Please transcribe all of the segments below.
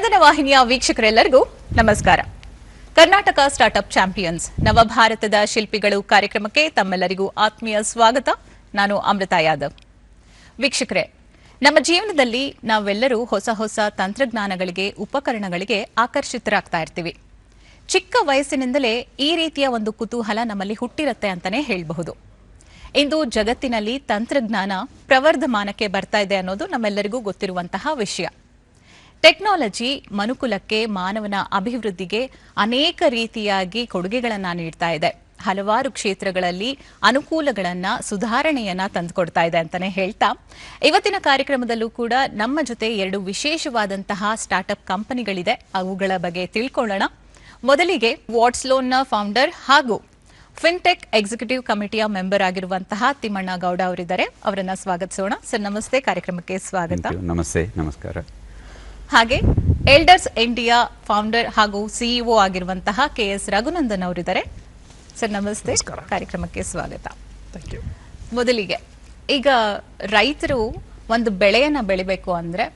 ನಂದನ ವಾಹಿನಿಯ ವೀಕ್ಷಕರೆಲ್ಲರಿಗೂ ನಮಸ್ಕಾರ. Karnataka startup champions, ನವಭಾರತದ ಶಿಲ್ಪಿಗಳು ಕಾರ್ಯಕ್ರಮಕ್ಕೆ ತಮ್ಮೆಲ್ಲರಿಗೂ ಆತ್ಮೀಯ ಸ್ವಾಗತ. ನಾನು ಅಮೃತ ಯಾದವ್. ವೀಕ್ಷಕರೇ, ನಮ್ಮ ಜೀವನದಲ್ಲಿ ನಾವೆಲ್ಲರೂ ಹೊಸ ಹೊಸ ತಂತ್ರಜ್ಞಾನಗಳಿಗೆ, ಉಪಕರಣಗಳಿಗೆ ಆಕರ್ಷಿತರಾಗ್ತಾ ಇರ್ತೀವಿ. ಚಿಕ್ಕ ವಯಸ್ಸಿನಿಂದಲೇ ಈ ರೀತಿಯ ಒಂದು ಕುತೂಹಲ ನಮ್ಮಲ್ಲಿ ಹುಟ್ಟಿರುತ್ತೆ ಅಂತಾನೆ ಹೇಳಬಹುದು. ಇಂದು ಜಗತ್ತಿನಲ್ಲಿ ತಂತ್ರಜ್ಞಾನ ಪ್ರವರ್ಧಮಾನಕ್ಕೆ ಬರ್ತಾ ಇದೆ ಅನ್ನೋದು ನಮ್ಮೆಲ್ಲರಿಗೂ ಗೊತ್ತಿರುವಂತಹ ವಿಷಯ. ಟೆಕ್ನಾಲಜಿ ಮನುಕುಲಕ್ಕೆ, ಮಾನವನ ಅಭಿವೃದ್ಧಿಗೆ ಅನೇಕ ರೀತಿಯಾಗಿ ಕೊಡುಗೆಗಳನ್ನು ನೀಡ್ತಾ ಇದೆ. ಹಲವಾರು ಕ್ಷೇತ್ರಗಳಲ್ಲಿ ಅನುಕೂಲಗಳನ್ನ, ಸುಧಾರಣೆಯನ್ನ ತಂದುಕೊಡ್ತಾ ಇದೆ ಅಂತಾನೆ ಹೇಳ್ತಾ. ಇವತ್ತಿನ ಕಾರ್ಯಕ್ರಮದಲ್ಲೂ ಕೂಡ ನಮ್ಮ ಜೊತೆ ಎರಡು ವಿಶೇಷವಾದಂತಹ ಸ್ಟಾರ್ಟ್ಅಪ್ ಕಂಪನಿಗಳಿದೆ. ಅವುಗಳ ಬಗ್ಗೆ ತಿಳ್ಕೊಳ್ಳೋಣ. ಮೊದಲಿಗೆ ವಾಟ್ಸ್ಲೋನ್ನ ಫೌಂಡರ್ ಹಾಗೂ ಫಿನ್ಟೆಕ್ ಎಕ್ಸಿಕ್ಯೂಟಿವ್ ಕಮಿಟಿಯ ಮೆಂಬರ್ ಆಗಿರುವಂತಹ ತಿಮ್ಮಣ್ಣ ಗೌಡ ಅವರಿದ್ದಾರೆ. ಅವರನ್ನ ಸ್ವಾಗತಿಸೋಣ. ಸರ್, ನಮಸ್ತೆ. ಕಾರ್ಯಕ್ರಮಕ್ಕೆ ಸ್ವಾಗತ. ನಮಸ್ತೆ. ನಮಸ್ಕಾರ. ಹಾಗೆ ಎಲ್ಡರ್ಸ್ ಇಂಡಿಯಾ ಫೌಂಡರ್ ಹಾಗೂ ಸಿಇಒ ಆಗಿರುವಂತಹ ಕೆ ಎಸ್ ರಘುನಂದನ್ ಅವರಿದ್ದಾರೆ. ಸರ್ ನಮಸ್ತೆ. ಕಾರ್ಯಕ್ರಮಕ್ಕೆ ಸ್ವಾಗತ. ಮೊದಲಿಗೆ ಈಗ ರೈತರು ಒಂದು ಬೆಳೆಯನ್ನ ಬೆಳಿಬೇಕು ಅಂದ್ರೆ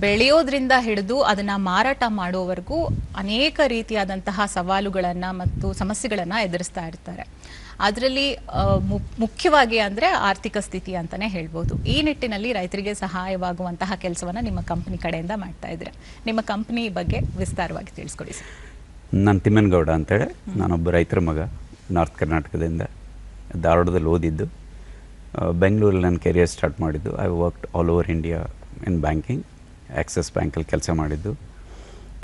ಬೆಳೆಯೋದ್ರಿಂದ ಹಿಡಿದು ಅದನ್ನ ಮಾರಾಟ ಮಾಡುವವರೆಗೂ ಅನೇಕ ರೀತಿಯಾದಂತಹ ಸವಾಲುಗಳನ್ನ ಮತ್ತು ಸಮಸ್ಯೆಗಳನ್ನ ಎದುರಿಸ್ತಾ ಇರ್ತಾರೆ. ಅದರಲ್ಲಿ ಮುಖ್ಯವಾಗಿ ಅಂದರೆ ಆರ್ಥಿಕ ಸ್ಥಿತಿ ಅಂತಾನೆ ಹೇಳ್ಬೋದು. ಈ ನಿಟ್ಟಿನಲ್ಲಿ ರೈತರಿಗೆ ಸಹಾಯವಾಗುವಂತಹ ಕೆಲಸವನ್ನು ನಿಮ್ಮ ಕಂಪ್ನಿ ಕಡೆಯಿಂದ ಮಾಡ್ತಾ ಇದ್ದೀರಾ ನಿಮ್ಮ ಕಂಪ್ನಿ ಬಗ್ಗೆ ವಿಸ್ತಾರವಾಗಿ ತಿಳಿಸ್ಕೊಡಿ ಸರ್. ನಾನು ತಿಮ್ಮನಗೌಡ ಅಂತೇಳಿ. ನಾನೊಬ್ಬ ರೈತರ ಮಗ, ನಾರ್ತ್ ಕರ್ನಾಟಕದಿಂದ ಧಾರವಾಡದಲ್ಲಿ ಓದಿದ್ದು. ಬೆಂಗಳೂರಲ್ಲಿ ನನ್ನ ಕೆರಿಯರ್ ಸ್ಟಾರ್ಟ್ ಮಾಡಿದ್ದು. I worked all over India in banking Axis ಬ್ಯಾಂಕಲ್ಲಿ ಕೆಲಸ ಮಾಡಿದ್ದು.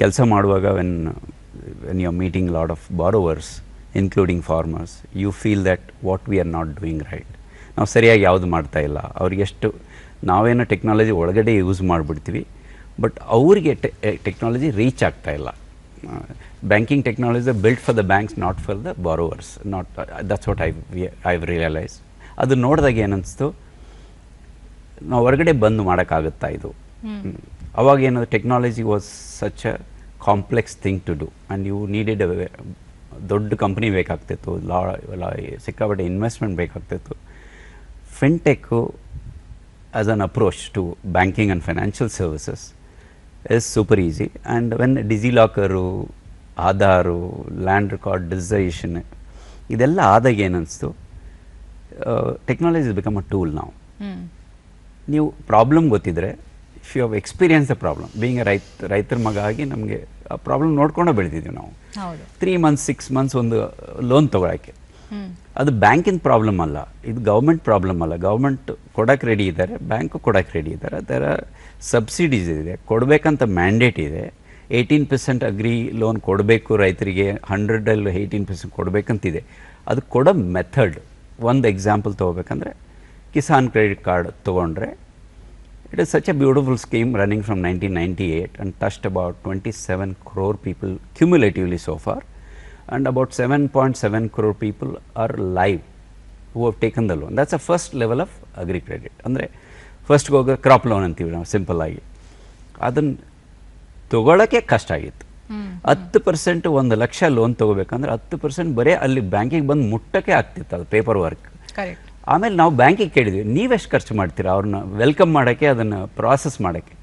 ಕೆಲಸ ಮಾಡುವಾಗ when when you are meeting lot of borrowers including farmers you feel that what we are not doing right ನಾವು ಸರಿಯಾಗಿ ಯಾವುದು ಮಾಡ್ತಾ ಇಲ್ಲ. ಅವ್ರಿಗೆ ಎಷ್ಟು ನಾವೇನೋ ಟೆಕ್ನಾಲಜಿ ಒಳಗಡೆ ಯೂಸ್ ಮಾಡಿಬಿಡ್ತೀವಿ ಬಟ್ ಅವರಿಗೆ ಟೆಕ್ನಾಲಜಿ ರೀಚ್ ಆಗ್ತಾ ಇಲ್ಲ. Banking technology built for the banks not for the borrowers not that's what I I realise ಅದು ನೋಡಿದಾಗ ಏನನ್ನಿಸ್ತು ನಾವು ಹೊರಗಡೆ ಬಂದು ಮಾಡೋಕ್ಕಾಗುತ್ತಾ ಇದು. ಅವಾಗ ಏನದು technology was such a complex thing to do and you needed ದೊಡ್ಡ ಕಂಪ್ನಿ ಬೇಕಾಗ್ತಿತ್ತು ಲಾ ಲಾ ಸಿಕ್ಕಾಪಟ್ಟೆ investment ಬೇಕಾಗ್ತಿತ್ತು. Fintech as an approach to banking and financial services is super easy and when DigiLocker Aadhaar land record decision ಇದೆಲ್ಲ ಆದಾಗ ಏನನ್ನಿಸ್ತು technology become a tool ನಾವು ನೀವು ಪ್ರಾಬ್ಲಮ್ ಗೊತ್ತಿದ್ರೆ if you have experience the problem being ರೈತ ರೈತರ ಮಗ ಆಗಿ ನಮಗೆ ಆ ಪ್ರಾಬ್ಲಮ್ ನೋಡ್ಕೊಂಡು ಬೆಳೆದಿದ್ವಿ ನಾವು. ತ್ರೀ ಮಂತ್ಸ್ ಸಿಕ್ಸ್ ಮಂತ್ಸ್ ಒಂದು ಲೋನ್ ತೊಗೊಳಕ್ಕೆ. ಅದು ಬ್ಯಾಂಕಿನ ಪ್ರಾಬ್ಲಮ್ ಅಲ್ಲ. ಇದು ಗೌರ್ಮೆಂಟ್ ಪ್ರಾಬ್ಲಮ್ ಅಲ್ಲ. ಗೌರ್ಮೆಂಟ್ ಕೊಡಕ್ಕೆ ರೆಡಿ ಇದ್ದಾರೆ ಬ್ಯಾಂಕು ಕೊಡಕ್ಕೆ ರೆಡಿ ಇದ್ದಾರೆ. ಅದರ ಸಬ್ಸಿಡೀಸ್ ಇದೆ. ಕೊಡಬೇಕಂತ ಮ್ಯಾಂಡೇಟ್ ಇದೆ. ಏಯ್ಟೀನ್ ಪರ್ಸೆಂಟ್ ಅಗ್ರಿ ಲೋನ್ ಕೊಡಬೇಕು ರೈತರಿಗೆ ಹಂಡ್ರೆಡಲ್ಲಿ ಏಯ್ಟೀನ್ ಪರ್ಸೆಂಟ್ ಕೊಡಬೇಕಂತಿದೆ. ಅದು ಕೊಡೋ ಮೆಥಡ್ ಒಂದು ಎಕ್ಸಾಂಪಲ್ ತೊಗೋಬೇಕಂದ್ರೆ ಕಿಸಾನ್ ಕ್ರೆಡಿಟ್ ಕಾರ್ಡ್ ತೊಗೊಂಡ್ರೆ it is such a beautiful scheme running from nineteen ninety touched and touched about twenty seven crore people cumulatively so far and about 7.7 crore people are live who have taken the loan. That's the first level of agri credit. ಅಂದರೆ first ಹೋಗೋ crop loan ಅಂತೀವಿ ನಾವು simple ಆಗಿ ಅದನ್ನು ತಗೊಳ್ಳೋಕ್ಕೆ ಕಷ್ಟ ಆಗಿತ್ತು. ಹತ್ತು percent ಒಂದು ಲಕ್ಷ ಲೋನ್ ತೊಗೋಬೇಕಂದ್ರೆ ಹತ್ತು ಪರ್ಸೆಂಟ್ ಬರೀ ಅಲ್ಲಿ ಬ್ಯಾಂಕಿಗೆ ಬಂದು ಮುಟ್ಟಕ್ಕೆ ಆಗ್ತಿತ್ತು ಅದು ಪೇಪರ್ ವರ್ಕ್ ಆಮೇಲೆ ನಾವು ಬ್ಯಾಂಕಿಗೆ ಕೇಳಿದ್ವಿ, ನೀವೆಷ್ಟು ಖರ್ಚು ಮಾಡ್ತೀರಾ ಅವ್ರನ್ನ ವೆಲ್ಕಮ್ ಮಾಡೋಕ್ಕೆ, ಅದನ್ನು ಪ್ರಾಸೆಸ್ ಮಾಡೋಕ್ಕೆ.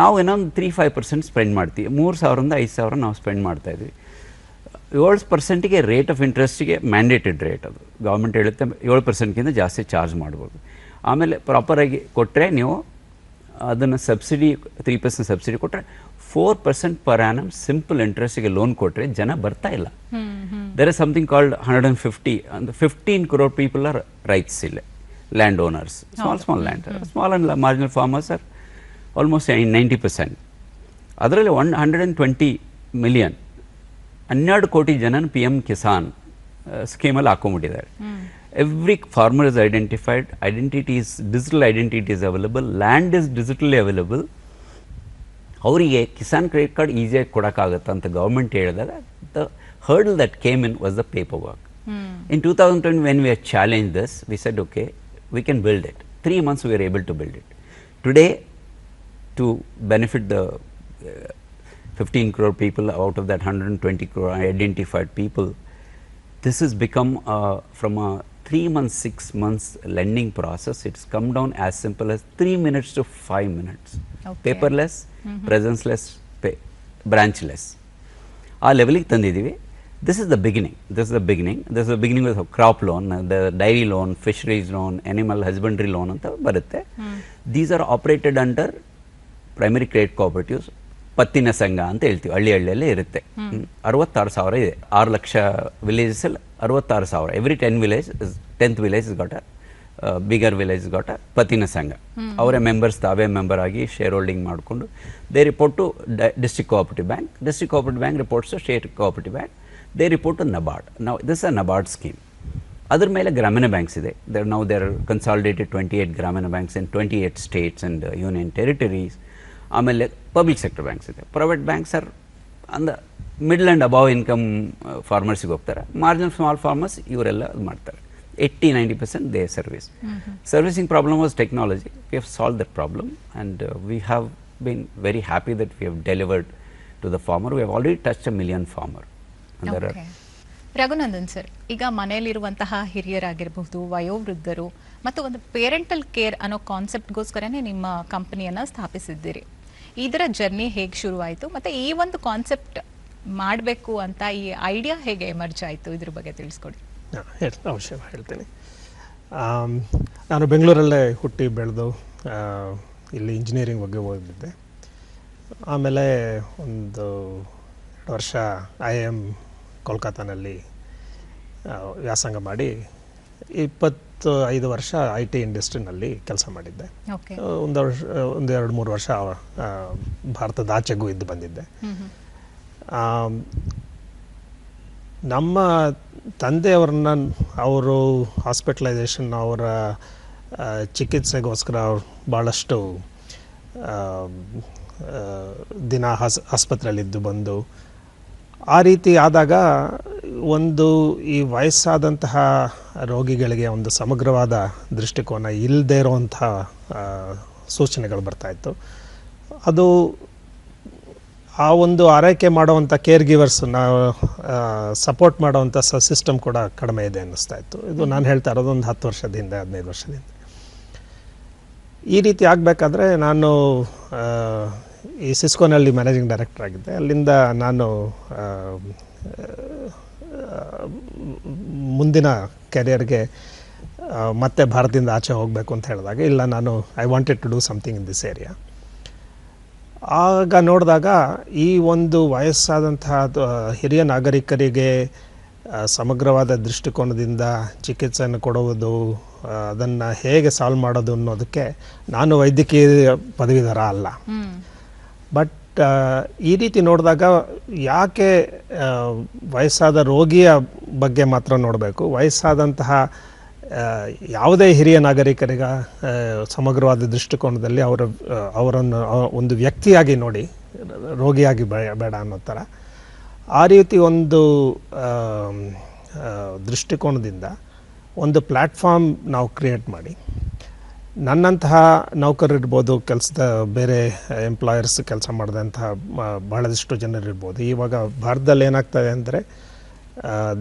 ನಾವು ಇನ್ನೊಂದು ತ್ರೀ ಫೈವ್ ಪರ್ಸೆಂಟ್ ಸ್ಪೆಂಡ್ ಮಾಡ್ತೀವಿ, ಮೂರು ಸಾವಿರದಿಂದ ಐದು ಸಾವಿರ ನಾವು ಸ್ಪೆಂಡ್ ಮಾಡ್ತಾಯಿದ್ವಿ ಏಳು ಪರ್ಸೆಂಟಿಗೆ ರೇಟ್ ಆಫ್ ಇಂಟ್ರೆಸ್ಟಿಗೆ ಮ್ಯಾಂಡೇಟೆಡ್ ರೇಟ್ ಅದು. ಗೌರ್ಮೆಂಟ್ ಹೇಳುತ್ತೆ, ಏಳು ಪರ್ಸೆಂಟ್ಗಿಂತ ಜಾಸ್ತಿ ಚಾರ್ಜ್ ಮಾಡ್ಬೋದು. ಆಮೇಲೆ ಪ್ರಾಪರಾಗಿ ಕೊಟ್ಟರೆ ನೀವು ಅದನ್ನು ಸಬ್ಸಿಡಿ ತ್ರೀ ಪರ್ಸೆಂಟ್ ಸಬ್ಸಿಡಿ ಕೊಟ್ಟರೆ four percent per annum simple ಇಂಟ್ರೆಸ್ಟಿಗೆ loan ಕೊಟ್ಟರೆ ಜನ ಬರ್ತಾ ಇಲ್ಲ. There is something called hundred and fifty ಅಂದ್ರೆ fifteen crore people are rights ಇಲ್ಲೇ land owners small small land small and marginal farmers are almost ninety percent ಅದರಲ್ಲಿ one hundred and twenty million ಹನ್ನೆರಡು ಕೋಟಿ ಜನನ ಪಿ ಎಂ ಕಿಸಾನ್ ಸ್ಕೀಮಲ್ಲಿ ಹಾಕೊಂಡ್ಬಿಟ್ಟಿದ್ದಾರೆ. Every farmer is identified identity is digital identity is available land is digitally available ಅವರಿಗೆ Kisan credit card ಈಸಿಯಾಗಿ ಕೊಡೋಕ್ಕಾಗತ್ತೆ ಅಂತ government ಹೇಳಿದಾಗ the hurdle that came in was the paper work in two thousand twenty when we are challenge this we said okay we can build it three months we are able to build it today to benefit the uh, 15 crore people out of that 120 crore identified people this has become uh, from a three months six months lending process it's come down as simple as three minutes to five minutes. Okay. paperless presenceless pay branchless ಆ ಲೆವೆಲಿಗೆ ತಂದಿದ್ದೀವಿ. This is the beginning this is the beginning this the beginning with crop loan the dairy loan fisheries loan animal husbandry loan ಅಂತ ಬರುತ್ತೆ. These are operated under primary credit cooperatives ಪತ್ತಿನ ಸಂಘ ಅಂತ ಹೇಳ್ತೀವಿ. ಹಳ್ಳಿ ಹಳ್ಳಿಯಲ್ಲೇ ಇರುತ್ತೆ. ಅರವತ್ತಾರು ಸಾವಿರ ಇದೆ. ಆರು ಲಕ್ಷ ವಿಲೇಜಸಲ್ಲಿ ಅರವತ್ತಾರು ಸಾವಿರ. Every ten village tenth village got a bigger village got a ಪತಿನ ಸಂಘ ಅವರೇ ಮೆಂಬರ್ಸ್ ತಾವೇ ಮೆಂಬರ್ ಆಗಿ ಶೇರ್ ಹೋಲ್ಡಿಂಗ್ ಮಾಡಿಕೊಂಡು they report to district cooperative bank district cooperative bank reports state cooperative bank they report to NABARD ನಾವು this a NABARD scheme ಅದ್ರ ಮೇಲೆ ಗ್ರಾಮೀಣ banks ಇದೆ. ದರ್ ನಾವು there consolidated twenty eight Gramin banks in twenty eight states and union territories ಆಮೇಲೆ public sector banks ಇದೆ. Private banks are ಅಂದ middle and above income ಫಾರ್ಮರ್ಸಿಗೆ ಹೋಗ್ತಾರೆ. ಮಾರ್ಜಿನ್ ಸ್ಮಾಲ್ ಫಾರ್ಮರ್ಸ್ ಇವರೆಲ್ಲ ಅದು ಮಾಡ್ತಾರೆ. Eighty ninety percent they service servicing problem was technology we have solve that problem and we have been very happy that we have delivered to the farmer we have already touch a million farmer Okay. Raghunandan sir ಈಗ ಮನೆಯಲ್ಲಿರುವಂತಹ ಹಿರಿಯರಾಗಿರಬಹುದು ವಯೋವೃದ್ಧರು ಮತ್ತು ಒಂದು parental care ಅನ್ನೋ ಕಾನ್ಸೆಪ್ಟ್ಗೋಸ್ಕರನೇ ನಿಮ್ಮ ಕಂಪನಿಯನ್ನ ಸ್ಥಾಪಿಸಿದ್ದೀರಿ. ಇದರ journey ಹೇಗೆ ಶುರುವಾಯಿತು? ಮತ್ತೆ ಈ ಒಂದು ಕಾನ್ಸೆಪ್ಟ್ ಮಾಡಬೇಕು ಅಂತ ಈ ಐಡಿಯಾ ಹೇಗೆ ಎಮರ್ಜ್ ಆಯಿತು? ಇದ್ರ ಬಗ್ಗೆ ತಿಳಿಸ್ಕೊಡಿ. ಅವಶ್ಯ ಹೇಳ್ತೀನಿ. ನಾನು ಬೆಂಗಳೂರಲ್ಲೇ ಹುಟ್ಟಿ ಬೆಳೆದು ಇಲ್ಲಿ ಇಂಜಿನಿಯರಿಂಗ್ ಬಗ್ಗೆ ಓದಿದ್ದೆ. ಆಮೇಲೆ ಒಂದು ಎರಡು ವರ್ಷ ಐ ಎಂ ಕೋಲ್ಕತ್ತಾನಲ್ಲಿ ವ್ಯಾಸಂಗ ಮಾಡಿ ಇಪ್ಪತ್ತು ಐದು ವರ್ಷ ಐ ಟಿ ಇಂಡಸ್ಟ್ರಿನಲ್ಲಿ ಕೆಲಸ ಮಾಡಿದ್ದೆ. ಒಂದು ವರ್ಷ ಒಂದು ಎರಡು ಮೂರು ವರ್ಷ ಭಾರತದ ಆಚೆಗೂ ಇದ್ದು ಬಂದಿದ್ದೆ. ನಮ್ಮ ತಂದೆಯವ್ರನ್ನ ಅವರು ಹಾಸ್ಪಿಟಲೈಸೇಷನ್ ಅವರ ಚಿಕಿತ್ಸೆಗೋಸ್ಕರ ಅವ್ರು ಭಾಳಷ್ಟು ದಿನ ಹಾಸ್ ಆಸ್ಪತ್ರೆಯಲ್ಲಿದ್ದು ಬಂದು ಆ ರೀತಿ ಆದಾಗ ಒಂದು ಈ ವಯಸ್ಸಾದಂತಹ ರೋಗಿಗಳಿಗೆ ಒಂದು ಸಮಗ್ರವಾದ ದೃಷ್ಟಿಕೋನ ಇಲ್ಲದೇ ಇರುವಂತಹ ಆ, ಸೂಚನೆಗಳು ಬರ್ತಾಯಿತ್ತು ಅದು ಆ ಒಂದು ಆರೈಕೆ ಮಾಡುವಂಥ ಕೇರ್ ಗಿವರ್ಸ್ನ ಸಪೋರ್ಟ್ ಮಾಡುವಂಥ ಸ ಸಿಸ್ಟಮ್ ಕೂಡ ಕಡಿಮೆ ಇದೆ ಅನ್ನಿಸ್ತಾ ಇತ್ತು. ಇದು ನಾನು ಹೇಳ್ತಾ ಇರೋದು ಒಂದು ಹತ್ತು ವರ್ಷದ ಹಿಂದೆ ಹದಿನೈದು ವರ್ಷದ ಹಿಂದೆ ಈ ರೀತಿ ಆಗಬೇಕಾದ್ರೆ ನಾನು ಈ ಸಿಸ್ಕೋನಲ್ಲಿ ಮ್ಯಾನೇಜಿಂಗ್ ಡೈರೆಕ್ಟರ್ ಆಗಿದ್ದೆ. ಅಲ್ಲಿಂದ ನಾನು ಮುಂದಿನ ಕೆರಿಯರ್ಗೆ ಮತ್ತೆ ಭಾರತದಿಂದ ಆಚೆ ಹೋಗಬೇಕು ಅಂತ ಹೇಳಿದಾಗ, ಇಲ್ಲ ನಾನು I wanted to do something in this area ಆಗ ನೋಡಿದಾಗ ಈ ಒಂದು ವಯಸ್ಸಾದಂತಹ ಹಿರಿಯ ನಾಗರಿಕರಿಗೆ ಸಮಗ್ರವಾದ ದೃಷ್ಟಿಕೋನದಿಂದ ಚಿಕಿತ್ಸೆಯನ್ನು ಕೊಡುವುದು ಅದನ್ನು ಹೇಗೆ ಸಾಲ್ವ್ ಮಾಡೋದು ಅನ್ನೋದಕ್ಕೆ ನಾನು ವೈದ್ಯಕೀಯ ಪದವೀಧರ ಅಲ್ಲ. ಬಟ್ ಈ ರೀತಿ ನೋಡಿದಾಗ ಯಾಕೆ ವಯಸ್ಸಾದ ರೋಗಿಯ ಬಗ್ಗೆ ಮಾತ್ರ ನೋಡಬೇಕು. ವಯಸ್ಸಾದಂತಹ ಯಾವುದೇ ಹಿರಿಯ ನಾಗರಿಕರಿಗ ಸಮಗ್ರವಾದ ದೃಷ್ಟಿಕೋನದಲ್ಲಿ ಅವರ ಅವರನ್ನು ಒಂದು ವ್ಯಕ್ತಿಯಾಗಿ ನೋಡಿ, ರೋಗಿಯಾಗಿ ಬೇಡ ಅನ್ನೋ ಥರ. ಆ ರೀತಿ ಒಂದು ದೃಷ್ಟಿಕೋನದಿಂದ ಒಂದು ಪ್ಲ್ಯಾಟ್ಫಾರ್ಮ್ ನಾವು ಕ್ರಿಯೇಟ್ ಮಾಡಿ. ನನ್ನಂತಹ ನೌಕರರಿರ್ಬೋದು ಕೆಲಸದ ಬೇರೆ ಎಂಪ್ಲಾಯರ್ಸ್ ಕೆಲಸ ಮಾಡಿದಂತಹ ಬಹಳಷ್ಟು ಜನರಿರ್ಬೋದು. ಇವಾಗ ಭಾರತದಲ್ಲಿ ಏನಾಗ್ತದೆ ಅಂದರೆ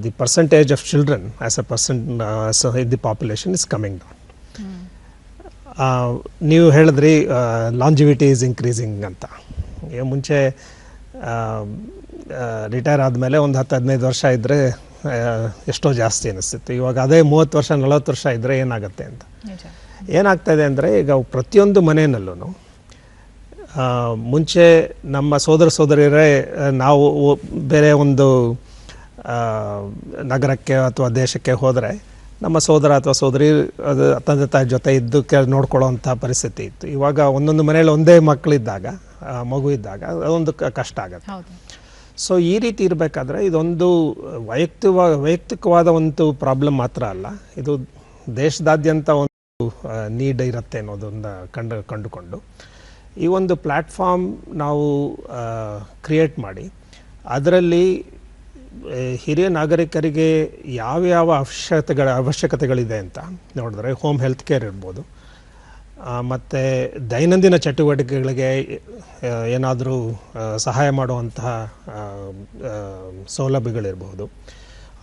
the percentage of percent uh, uh percent the population is coming down ನೀವು ಹೇಳಿದ್ರಿ ಲಾಂಜಿವಿಟಿ ಈಸ್ ಇನ್ಕ್ರೀಸಿಂಗ್ ಅಂತ. ಮುಂಚೆ ರಿಟೈರ್ ಆದಮೇಲೆ ಒಂದು ಹತ್ತು ಹದಿನೈದು ವರ್ಷ ಇದ್ದರೆ ಎಷ್ಟೋ ಜಾಸ್ತಿ ಅನಿಸ್ತಿತ್ತು. ಇವಾಗ ಅದೇ ಮೂವತ್ತು ವರ್ಷ ನಲವತ್ತು ವರ್ಷ ಇದ್ದರೆ ಏನಾಗುತ್ತೆ ಅಂತ. ಏನಾಗ್ತಾಯಿದೆ ಅಂದರೆ ಈಗ ಪ್ರತಿಯೊಂದು ಮನೆಯಲ್ಲೂ ಮುಂಚೆ ನಮ್ಮ ಸೋದರ ಸೋದರಿಯರೇ ನಾವು ಬೇರೆ ಒಂದು ನಗರಕ್ಕೆ ಅಥವಾ ದೇಶಕ್ಕೆ ಹೋದರೆ ನಮ್ಮ ಸೋದರ ಅಥವಾ ಸೋದರಿ ಅದು ತಂದೆ ತಾಯಿ ಜೊತೆ ಇದ್ದು ಕೆ ನೋಡ್ಕೊಳ್ಳೋವಂಥ ಪರಿಸ್ಥಿತಿ ಇತ್ತು. ಇವಾಗ ಒಂದೊಂದು ಮನೆಯಲ್ಲಿ ಒಂದೇ ಮಕ್ಕಳಿದ್ದಾಗ ಮಗು ಇದ್ದಾಗ ಅದೊಂದು ಕಷ್ಟ ಆಗುತ್ತೆ. ಸೊ ಈ ರೀತಿ ಇರಬೇಕಾದ್ರೆ ಇದೊಂದು ವೈಯಕ್ತಿಕ ವೈಯಕ್ತಿಕವಾದ ಒಂದು ಪ್ರಾಬ್ಲಮ್ ಮಾತ್ರ ಅಲ್ಲ. ಇದು ದೇಶದಾದ್ಯಂತ ಒಂದು ನೀಡ್ ಇರುತ್ತೆ ಅನ್ನೋದನ್ನು ಕಂಡು ಕಂಡುಕೊಂಡು ಈ ಒಂದು ಪ್ಲ್ಯಾಟ್ಫಾರ್ಮ್ ನಾವು ಕ್ರಿಯೇಟ್ ಮಾಡಿ ಅದರಲ್ಲಿ ಹಿರಿಯ ನಾಗರಿಕರಿಗೆ ಯಾವ ಯಾವ ಅವಶ್ಯಕತೆಗಳ ಅವಶ್ಯಕತೆಗಳಿದೆ ಅಂತ ನೋಡಿದ್ರೆ ಹೋಮ್ ಹೆಲ್ತ್ ಕೇರ್ ಇರ್ಬೋದು. ಮತ್ತು ದೈನಂದಿನ ಚಟುವಟಿಕೆಗಳಿಗೆ ಏನಾದರೂ ಸಹಾಯ ಮಾಡುವಂತಹ ಸೌಲಭ್ಯಗಳಿರ್ಬೋದು.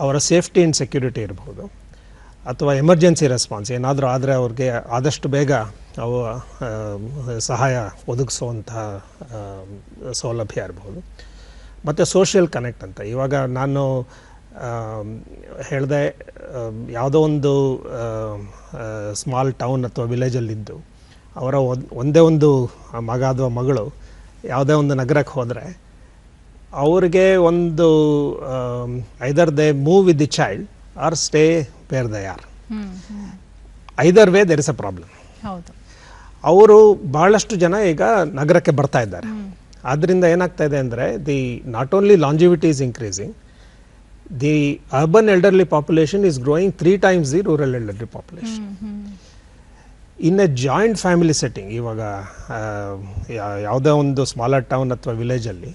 ಅವರ ಸೇಫ್ಟಿ ಆ್ಯಂಡ್ ಸೆಕ್ಯೂರಿಟಿ ಇರಬಹುದು ಅಥವಾ ಎಮರ್ಜೆನ್ಸಿ ರೆಸ್ಪಾನ್ಸ್ ಏನಾದರೂ ಆದರೆ ಅವ್ರಿಗೆ ಆದಷ್ಟು ಬೇಗ ಅವು ಸಹಾಯ ಒದಗಿಸುವಂತಹ ಸೌಲಭ್ಯ ಇರ್ಬೋದು. ಮತ್ತು ಸೋಷಿಯಲ್ ಕನೆಕ್ಟ್ ಅಂತ. ಇವಾಗ ನಾನು ಹೇಳಿದೆ ಯಾವುದೋ ಒಂದು ಸ್ಮಾಲ್ ಟೌನ್ ಅಥವಾ ವಿಲೇಜಲ್ಲಿದ್ದು ಅವರ ಒಂದ್- ಒಂದೇ ಮಗ ಅಥವಾ ಮಗಳು ಯಾವುದೇ ಒಂದು ನಗರಕ್ಕೆ ಹೋದರೆ ಅವ್ರಿಗೆ ಒಂದು either they move with the child or stay where they are. Either way there is a problem ಹೌದು. ಅವರು ಬಹಳಷ್ಟು ಜನ ಈಗ ನಗರಕ್ಕೆ ಬರ್ತಾ ಇದ್ದಾರೆ. ಆದ್ದರಿಂದ ಏನಾಗ್ತಾ ಇದೆ ಅಂದರೆ the not only longevity is increasing the urban elderly population is growing three times the rural elderly population in a joint family setting ಇವಾಗ ಯಾವುದೇ ಒಂದು ಸ್ಮಾಲರ್ ಟೌನ್ ಅಥವಾ ವಿಲೇಜಲ್ಲಿ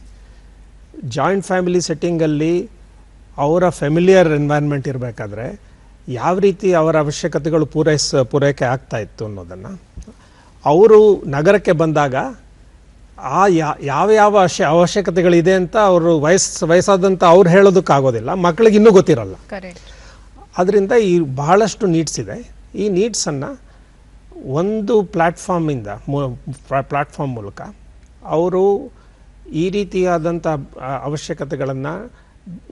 ಜಾಯಿಂಟ್ ಫ್ಯಾಮಿಲಿ ಸೆಟ್ಟಿಂಗಲ್ಲಿ ಅವರ ಫೆಮಿಲಿಯರ್ ಎನ್ವೈರ್ಮೆಂಟ್ ಇರಬೇಕಾದ್ರೆ ಯಾವ ರೀತಿ ಅವರ ಅವಶ್ಯಕತೆಗಳು ಪೂರೈಸ ಪೂರೈಕೆ ಆಗ್ತಾ ಇತ್ತು ಅನ್ನೋದನ್ನು ಅವರು ನಗರಕ್ಕೆ ಬಂದಾಗ ಆ ಯಾ- ಯಾವ ಯಾವ ಅವಶ್ಯ ಅವಶ್ಯಕತೆಗಳಿದೆ ಅಂತ ಅವರು ವಯಸ್ಸು ವಯಸ್ಸಾದಂಥ ಅವ್ರು ಹೇಳೋದಕ್ಕಾಗೋದಿಲ್ಲ ಮಕ್ಕಳಿಗೆ ಇನ್ನೂ ಗೊತ್ತಿರಲ್ಲ. ಕರೆಕ್ಟ್ ಅದರಿಂದ ಈ ಬಹಳಷ್ಟು ನೀಡ್ಸ್ ಇದೆ. ಈ ನೀಡ್ಸನ್ನು ಒಂದು ಪ್ಲ್ಯಾಟ್ಫಾರ್ಮಿಂದ ಪ್ಲ್ಯಾಟ್ಫಾರ್ಮ್ ಮೂಲಕ ಅವರು ಈ ರೀತಿಯಾದಂಥ ಅವಶ್ಯಕತೆಗಳನ್ನು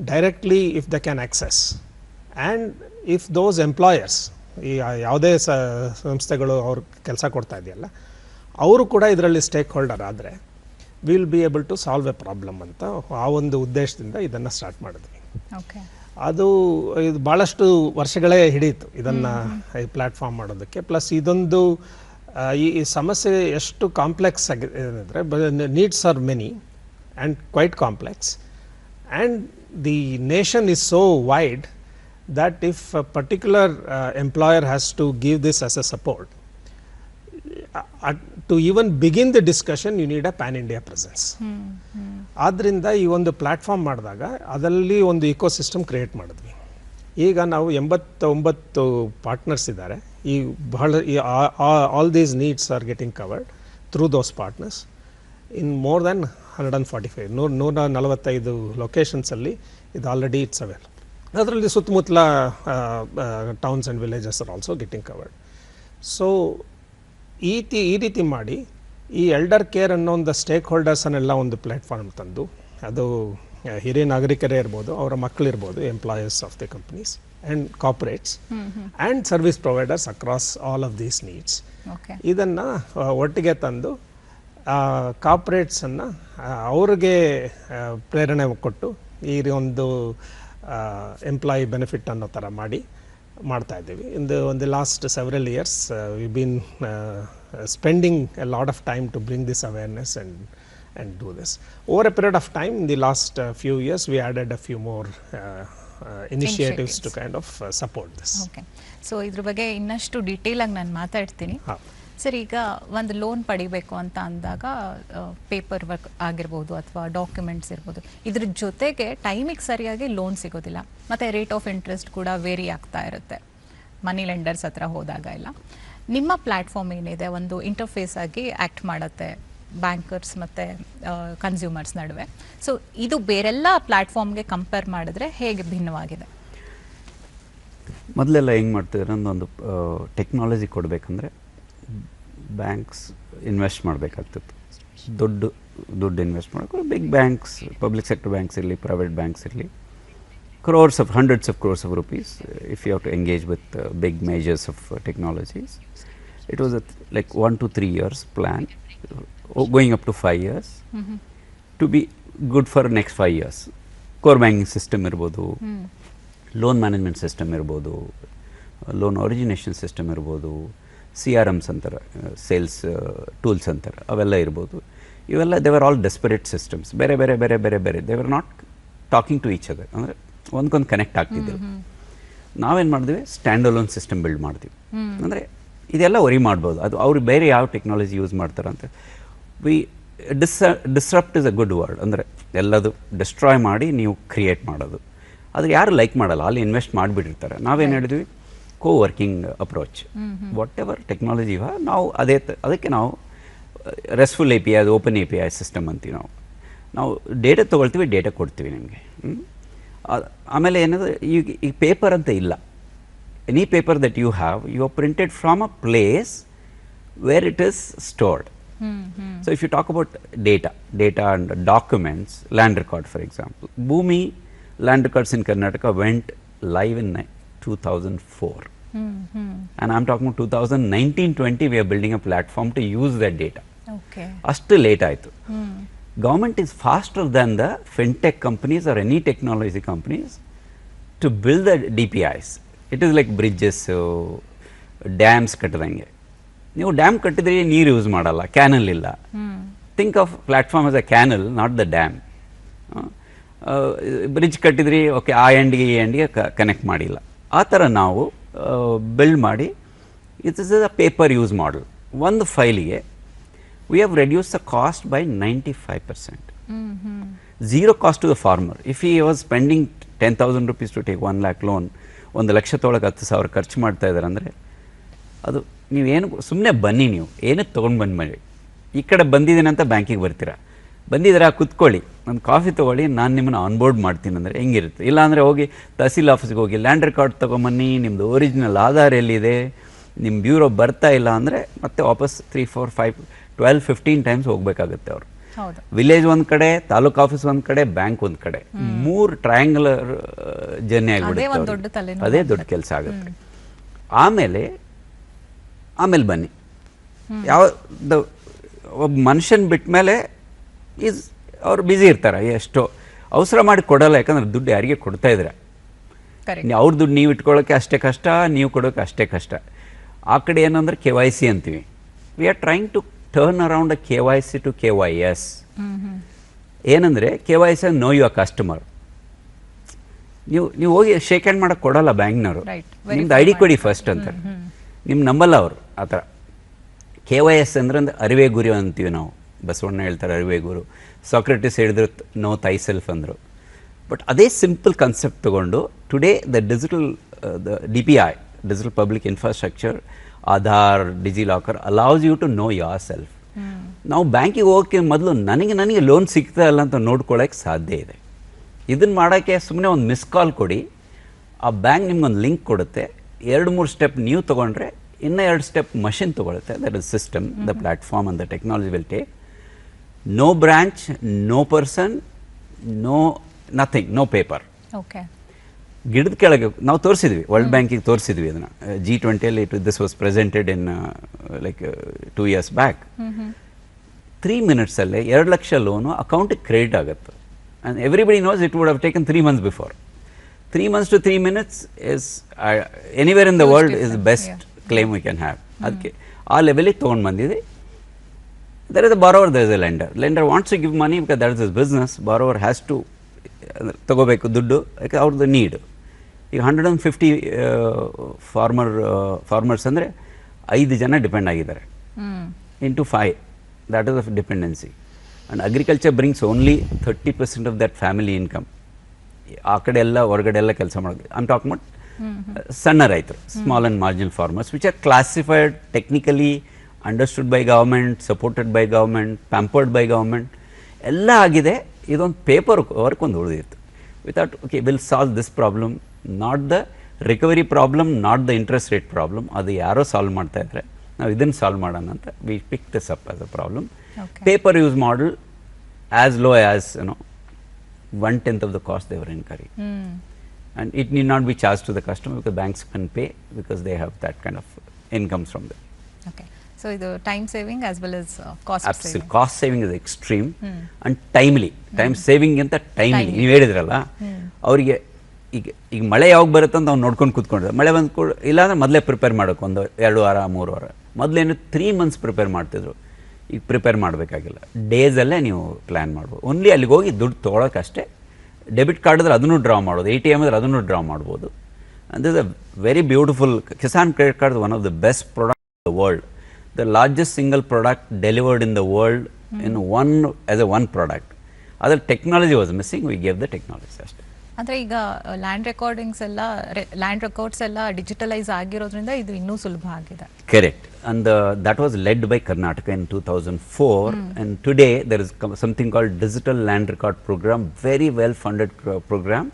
directly if they can access and if those employers ಈ ಯಾವುದೇ ಸಂಸ್ಥೆಗಳು ಅವ್ರ ಕೆಲಸ ಕೊಡ್ತಾ ಇದೆಯಲ್ಲ ಅವರು ಕೂಡ ಇದರಲ್ಲಿ ಸ್ಟೇಕ್ ಹೋಲ್ಡರ್ ಆದರೆ will be able to solve a problem ಅಂತ ಆ ಒಂದು ಉದ್ದೇಶದಿಂದ ಇದನ್ನು ಸ್ಟಾರ್ಟ್ ಮಾಡಿದ್ವಿ. ಓಕೆ ಅದು ಇದು ಭಾಳಷ್ಟು ವರ್ಷಗಳೇ ಹಿಡಿಯಿತು ಇದನ್ನು ಈ ಪ್ಲ್ಯಾಟ್ಫಾರ್ಮ್ ಮಾಡೋದಕ್ಕೆ. ಪ್ಲಸ್ ಇದೊಂದು ಈ ಸಮಸ್ಯೆ ಎಷ್ಟು ಕಾಂಪ್ಲೆಕ್ಸ್ ಆಗಿದೆ ಏನಂದರೆ needs are many and quite complex and the nation is so wide that if particular employer has to give this as this support a support, uh, even to even begin the discussion, you need a pan India presence. ಆದ್ದರಿಂದ ಈ ಒಂದು platform ಮಾಡಿದಾಗ ಅದರಲ್ಲಿ ಒಂದು ecosystem create ಮಾಡಿದ್ವಿ. ಈಗ ನಾವು ಎಂಬತ್ತೊಂಬತ್ತು ಪಾರ್ಟ್ನರ್ಸ್ ಇದ್ದಾರೆ. ಈ ಬಹಳ all these needs are getting covered through those partners in more than hundred and forty five ನೂರ ನೂರ ನಲವತ್ತೈದು ಲೊಕೇಶನ್ಸಲ್ಲಿ ಇದು ಆಲ್ರೆಡಿ ಇಟ್ಸ್ ಅವೇಲ್ ಅದರಲ್ಲಿ ಸುತ್ತಮುತ್ತಲ towns and villages are also getting covered so ಈ ಈ ರೀತಿ ಮಾಡಿ ಈ ಎಲ್ಡರ್ ಕೇರ್ ಅನ್ನೋ ಒಂದು ಸ್ಟೇಕ್ ಹೋಲ್ಡರ್ಸನ್ನೆಲ್ಲ ಒಂದು ಪ್ಲ್ಯಾಟ್ಫಾರ್ಮ್ ತಂದು ಅದು ಹಿರಿಯ ನಾಗರಿಕರೇ ಇರ್ಬೋದು ಅವರ ಮಕ್ಕಳಿರ್ಬೋದು employees of the companies and corporates and service providers across all of these needs okay ಇದನ್ನು ಒಟ್ಟಿಗೆ ತಂದು ಕಾರ್ಪೊರೇಟ್ಸನ್ನು ಅವ್ರಿಗೆ ಪ್ರೇರಣೆ ಕೊಟ್ಟು ಈ ಒಂದು ಎಂಪ್ಲಾಯಿ ಬೆನಿಫಿಟ್ ಅನ್ನೋ ಥರ ಮಾಡಿ ಮಾಡ್ತಾ ಇದ್ದೀವಿ. ಇನ್ ದ ಒಂದು last several years we been spending a lot of time to bring this awareness and and do this over a period of time in the last few years we added a few more initiatives to kind of support this okay so ಇದ್ರ ಬಗ್ಗೆ ಇನ್ನಷ್ಟು detail ಆಗಿ ನಾನು ಮಾತಾಡ್ತೀನಿ. ಹಾಂ. Sir, ಈಗ ಒಂದು loan ಪಡಿಬೇಕು ಅಂತ ಅಂದಾಗ ಪೇಪರ್ ವರ್ಕ್ ಆಗಿರ್ಬೋದು ಅಥವಾ ಡಾಕ್ಯುಮೆಂಟ್ಸ್ ಇರ್ಬೋದು, ಇದ್ರ ಜೊತೆಗೆ ಟೈಮಿಗೆ ಸರಿಯಾಗಿ ಲೋನ್ ಸಿಗೋದಿಲ್ಲ. ಮತ್ತು ರೇಟ್ ಆಫ್ ಇಂಟ್ರೆಸ್ಟ್ ಕೂಡ ವೇರಿ ಆಗ್ತಾ ಇರುತ್ತೆ. ಮನಿ ಲೆಂಡರ್ಸ್ ಹತ್ರ ಹೋದಾಗ ಎಲ್ಲ. ನಿಮ್ಮ ಪ್ಲ್ಯಾಟ್ಫಾರ್ಮ್ ಏನಿದೆ? ಒಂದು ಇಂಟರ್ಫೇಸ್ ಆಗಿ ಆ್ಯಕ್ಟ್ ಮಾಡುತ್ತೆ ಬ್ಯಾಂಕರ್ಸ್ ಮತ್ತು ಕನ್ಸ್ಯೂಮರ್ಸ್ ನಡುವೆ. ಸೊ ಇದು ಬೇರೆಲ್ಲ ಪ್ಲ್ಯಾಟ್ಫಾರ್ಮ್ಗೆ ಕಂಪೇರ್ ಮಾಡಿದ್ರೆ ಹೇಗೆ ಭಿನ್ನವಾಗಿದೆ? ಮೊದಲೆಲ್ಲ ಹೆಂಗೆ ಮಾಡ್ತಿದ್ರೆ? ಒಂದು ಟೆಕ್ನಾಲಜಿ ಕೊಡಬೇಕಂದ್ರೆ ಬ್ಯಾಂಕ್ಸ್ ಇನ್ವೆಸ್ಟ್ ಮಾಡಬೇಕಾಗ್ತಿತ್ತು ದೊಡ್ಡ ದುಡ್ಡು ಇನ್ವೆಸ್ಟ್ ಮಾಡೋಕೆ big banks public sector banks ಇರಲಿ ಪ್ರೈವೇಟ್ ಬ್ಯಾಂಕ್ಸ್ ಇರಲಿ crores of hundreds of crores of rupees uh, if you have to engage with uh, big measures of uh, technologies. It was a th- like one to three years plan, uh, going up to five years to be good for next five years. Core banking system ಇರ್ಬೋದು loan management system ಇರ್ಬೋದು loan origination system ಇರ್ಬೋದು C R Ms ಅಂತಾರೆ sales tools ಅಂತಾರೆ ಅವೆಲ್ಲ ಇರ್ಬೋದು. ಇವೆಲ್ಲ ದೇವರ್ all desperate systems ಬೇರೆ ಬೇರೆ ಬೇರೆ ಬೇರೆ ಬೇರೆ. They they're not talking to each other ಅಂದರೆ ಒಂದ್ಕೊಂದು ಕನೆಕ್ಟ್ ಆಗ್ತಿದ್ದಿಲ್ಲ ನಾವೇನು ಮಾಡಿದ್ವಿ? ಸ್ಟ್ಯಾಂಡ್ ಅಲೋನ್ ಸಿಸ್ಟಮ್ ಬಿಲ್ಡ್ ಮಾಡ್ತೀವಿ ಅಂದರೆ ಇದೆಲ್ಲ ವರಿ ಮಾಡ್ಬೋದು. ಅದು ಅವ್ರು ಬೇರೆ ಯಾವ ಟೆಕ್ನಾಲಜಿ ಯೂಸ್ ಮಾಡ್ತಾರಂತೆ we dis disrupt is a good word ಅಂದರೆ ಎಲ್ಲದು ಡಿಸ್ಟ್ರಾಯ್ ಮಾಡಿ ನೀವು ಕ್ರಿಯೇಟ್ ಮಾಡೋದು. ಅದು ಯಾರು ಲೈಕ್ ಮಾಡಲ್ಲ. ಅಲ್ಲಿ ಇನ್ವೆಸ್ಟ್ ಮಾಡಿಬಿಟ್ಟಿರ್ತಾರೆ. ನಾವೇನು ಹೇಳಿದ್ವಿ? Co working approach whatever technology ಇವ ನಾವು ಅದೇ ಅದಕ್ಕೆ ನಾವು RESTful A P I open A P I system ಅಂತೀವಿ ನಾವು. ನಾವು ಡೇಟಾ ತೊಗೊಳ್ತೀವಿ ಡೇಟಾ ಕೊಡ್ತೀವಿ ನಿಮಗೆ. ಆಮೇಲೆ ಏನದು ಈಗ ಈಗ ಪೇಪರ್ ಅಂತ ಇಲ್ಲ. Any paper that you have you are printed from a place where it is stored so if you talk about data data and documents land record for example Bhoomi land records in Karnataka went live in 2004. Mm -hmm. And I'm talking 2019 20, we are building a platform to use that data. Okay. ಅಷ್ಟು late ಆಯಿತು. Government is faster than the fintech companies are any technology companies to build the D P Is it is like bridges dams ಕಟ್ಟಿದಂಗೆ ನೀವು dam ಕಟ್ಟಿದ್ರೆ ನೀರು use ಮಾಡಲ್ಲ canal ಇಲ್ಲ. Think of platform as a canal not the dam bridge ಕಟ್ಟಿದ್ರಿ okay ಆ ಎಂಡ್ಗೆ ಈ ಎಂಡ್ಗೆ connect ಮಾಡಿಲ್ಲ. ಆ ಥರ ನಾವು ಬಿಲ್ಡ್ ಮಾಡಿ it is a paper use ಮಾಡಲ್ ಒಂದು ಫೈಲಿಗೆ we have reduce the cost by ninety five percent zero cost to the farmer if he was spending ten thousand rupees to take one lakh loan ಒಂದು ಲಕ್ಷ ತೊಳಗೆ ಹತ್ತು ಸಾವಿರ ಖರ್ಚು ಮಾಡ್ತಾ ಇದ್ದಾರೆ ಅಂದರೆ ಅದು ನೀವೇನು ಸುಮ್ಮನೆ ಬನ್ನಿ ನೀವು ಏನಕ್ಕೆ ತೊಗೊಂಡು ಬಂದು ಮಾಡಿ? ಈ ಕಡೆ ಬಂದಿದ್ದೀನಿ ಅಂತ ಬ್ಯಾಂಕಿಗೆ ಬರ್ತೀರಾ? ಬಂದಿದ್ದೀರಾ ಕುತ್ಕೊಳ್ಳಿ. ನಾನು ಕಾಫಿ ತೊಗೊಳ್ಳಿ ನಾನು ನಿಮ್ಮನ್ನು ಆನ್ಬೋರ್ಡ್ ಮಾಡ್ತೀನಿ ಅಂದರೆ ಹೆಂಗಿರುತ್ತೆ. ಇಲ್ಲಾಂದರೆ ಹೋಗಿ ತಹಸೀಲ್ ಆಫೀಸ್ಗೆ ಹೋಗಿ ಲ್ಯಾಂಡ್ ರೆಕಾರ್ಡ್ ತೊಗೊಂಬನ್ನಿ ನಿಮ್ಮದು ಒರಿಜಿನಲ್ ಆಧಾರ್ ಎಲ್ಲಿದೆ ನಿಮ್ಮ ಬ್ಯೂರೋ ಬರ್ತಾ ಇಲ್ಲ ಅಂದರೆ ಮತ್ತೆ ವಾಪಸ್ three four five twelve fifteen times ಹೋಗಬೇಕಾಗುತ್ತೆ ಅವರು. ವಿಲೇಜ್ ಒಂದು ಕಡೆ ತಾಲೂಕ್ ಆಫೀಸ್ ಒಂದು ಕಡೆ ಬ್ಯಾಂಕ್ ಒಂದು ಕಡೆ. ಮೂರು ಟ್ರಯಾಂಗುಲರ್ ಜರ್ನಿ ಆಗಿಬಿಡುತ್ತೆ ಅದೇ ದೊಡ್ಡ ಕೆಲಸ ಆಗುತ್ತೆ. ಆಮೇಲೆ ಆಮೇಲೆ ಬನ್ನಿ. ಯಾವ ಒಬ್ಬ ಮನುಷ್ಯನ ಬಿಟ್ಟ ಮೇಲೆ ಈಸ್ ಅವ್ರು ಬ್ಯುಸಿ ಇರ್ತಾರೆ ಎಷ್ಟೋ ಅವಸರ ಮಾಡಿ ಕೊಡಲ್ಲ ಯಾಕಂದ್ರೆ ದುಡ್ಡು ಯಾರಿಗೆ ಕೊಡ್ತಾ ನೀವು ಅವ್ರ ದುಡ್ಡು ನೀವು ಇಟ್ಕೊಳ್ಳೋಕ್ಕೆ ಅಷ್ಟೇ ಕಷ್ಟ ನೀವು ಕೊಡೋಕೆ ಅಷ್ಟೇ ಕಷ್ಟ. ಆ ಕಡೆ ಏನಂದ್ರೆ ಕೆ ವೈ ಸಿ ಅಂತೀವಿ. We are trying to turn around K Y C to K Y S. ಏನಂದರೆ K Y C know your customer ನೀವು ನೀವು ಹೋಗಿ ಶೇಕ್ ಹ್ಯಾಂಡ್ ಮಾಡಕ್ಕೆ ಕೊಡಲ್ಲ ಬ್ಯಾಂಕ್ನವರು. ನಿಮ್ದು ಐ ಡಿ ಕೊಡಿ ಫಸ್ಟ್ ಅಂತ. ನಿಮ್ಮ ನಂಬಲ್ಲ ಅವರು ಆ ಥರ. ಕೆ ವೈ ಎಸ್ ಅಂದ್ರೆ ಅರಿವೆ ಗುರಿ ಅಂತೀವಿ ನಾವು. ಬಸವಣ್ಣ ಹೇಳ್ತಾರೆ ಅರಿವೇ ಗುರು. ಸಾಕ್ರೆಟಿಸ್ ಹೇಳಿದ್ರು ನೋ ತೈ ಸೆಲ್ಫ್ ಅಂದರು. ಬಟ್ ಅದೇ ಸಿಂಪಲ್ ಕನ್ಸೆಪ್ಟ್ ತಗೊಂಡು today the digital the D P I digital public infrastructure Aadhaar DigiLocker allows you to know your self ನಾವು ಬ್ಯಾಂಕಿಗೆ ಹೋಗೋಕ್ಕೆ ಮೊದಲು ನನಗೆ ನನಗೆ ಲೋನ್ ಸಿಗ್ತಾ ಇಲ್ಲ ಅಂತ ನೋಡ್ಕೊಳ್ಳೋಕ್ಕೆ ಸಾಧ್ಯ ಇದೆ. ಇದನ್ನು ಮಾಡೋಕ್ಕೆ ಸುಮ್ಮನೆ ಒಂದು ಮಿಸ್ ಕಾಲ್ ಕೊಡಿ. ಆ ಬ್ಯಾಂಕ್ ನಿಮ್ಗೊಂದು ಲಿಂಕ್ ಕೊಡುತ್ತೆ. ಎರಡು ಮೂರು ಸ್ಟೆಪ್ ನೀವು ತೊಗೊಂಡ್ರೆ ಇನ್ನೂ ಎರಡು step machine ತೊಗೊಳುತ್ತೆ. That is system the platform and the technology will take no branch no person no nothing no paper okay ಗಿಡದ ಕೆಳಗೆ ನಾವು ತೋರಿಸಿದ್ವಿ ವರ್ಲ್ಡ್ ಬ್ಯಾಂಕಿಗೆ ತೋರಿಸಿದ್ವಿ ಅದನ್ನ. G ಟ್ವೆಂಟಿಯಲ್ಲಿ it this was presented in like two years back three ಮಿನಿಟ್ಸಲ್ಲೇ ಎರಡು lakh loan ಅಕೌಂಟಿಗೆ credit ಆಗುತ್ತೆ. And everybody knows it would have taken three months before three months to three minutes is anywhere in the world is best claim we can have ಅದಕ್ಕೆ ಆ ಲೆವೆಲಿಗೆ ತೊಗೊಂಡು ಬಂದಿದೆ a borrower there is a lender lender wants to give money because that is is business borrower has to ತಗೋಬೇಕು ದುಡ್ಡು ಯಾಕೆ ಅವ್ರದ್ದು need ಈಗ hundred and fifty farmer farmers ಅಂದರೆ ಐದು ಜನ ಡಿಪೆಂಡ್ ಆಗಿದ್ದಾರೆ. Into five that is of dependency and agriculture brings only 30% of that family income ಆ ಕಡೆ ಎಲ್ಲ ಹೊರಗಡೆ ಎಲ್ಲ ಕೆಲಸ ಮಾಡೋದು. ಐಮ್ ಟಾಕ್ ಅಬೌಟ್ ಸಣ್ಣ ರೈತರು small and marginal farmers which are classified technically understood by government supported by government pampered by government ಎಲ್ಲ ಆಗಿದೆ. ಇದೊಂದು ಪೇಪರ್ ವರ್ಕ್ ಒಂದು ಉಳಿದಿತ್ತು. Without okay will solve this problem not the recovery problem not the interest rate problem ಅದು ಯಾರೋ solve ಮಾಡ್ತಾ ಇದ್ದಾರೆ ನಾವು ಇದನ್ನು ಸಾಲ್ವ್ ಮಾಡೋಣ ಅಂತ we pick this up as a problem paper use model as low as no one tenth of the cost they are incurring hmm it need not be charge to the customer because banks banks pay because they have have kind of incomes from the okay so ಇದು time saving as well as cost Absolute saving Cost saving is extreme and timely. Time saving ಅಂತ timely. ನೀವು ಹೇಳಿದ್ರಲ್ಲ ಅವರಿಗೆ ಈಗ ಈಗ ಮಳೆ ಯಾವಾಗ ಬರುತ್ತೆ ಅಂತ ಅವ್ನು ನೋಡ್ಕೊಂಡು ಕೂತ್ಕೊಂಡ್ರೆ ಮಳೆ ಬಂದು ಕೂಡ ಇಲ್ಲಾಂದ್ರೆ ಮೊದಲೇ ಪ್ರಿಪೇರ್ ಮಾಡೋಕೆ ಒಂದು ಎರಡು ವಾರ ಮೂರು ವಾರ. ಮೊದಲೇನು ತ್ರೀ ಮಂತ್ಸ್ ಪ್ರಿಪೇರ್ ಮಾಡ್ತಿದ್ರು. ಈಗ ಪ್ರಿಪೇರ್ ಮಾಡಬೇಕಾಗಿಲ್ಲ. ಡೇಸಲ್ಲೇ ನೀವು ಪ್ಲ್ಯಾನ್ ಮಾಡ್ಬೋದು. ಓನ್ಲಿ ಅಲ್ಲಿಗೆ ಹೋಗಿ ದುಡ್ಡು ತೊಗೊಳಕ್ಕಷ್ಟೇ ಡೆಬಿಟ್ ಕಾರ್ಡ್ ಇದ್ರೆ ಅದನ್ನು ಡ್ರಾ ಮಾಡೋದು ಎ ಟಿ ಎಂ ಅಂದ್ರೆ ಅದನ್ನು ಡ್ರಾ ಮಾಡ್ಬೋದು. And this is a very beautiful Kisan credit card of one best best products in the largest single product delivered in the world in one as a one product. Other technology was missing, we gave the technology ಅಷ್ಟೇ ಅಂದ್ರೆ ಈಗ land recordings ಎಲ್ಲ land records ಎಲ್ಲ digitalise ಆಗಿರೋದ್ರಿಂದ ಇದು ಇನ್ನೂ ಸುಲಭ ಆಗಿದೆ Correct. And uh, that was led by Karnataka in 2004. And today there is com- something called Digital Land Record Program, very well funded pro- program.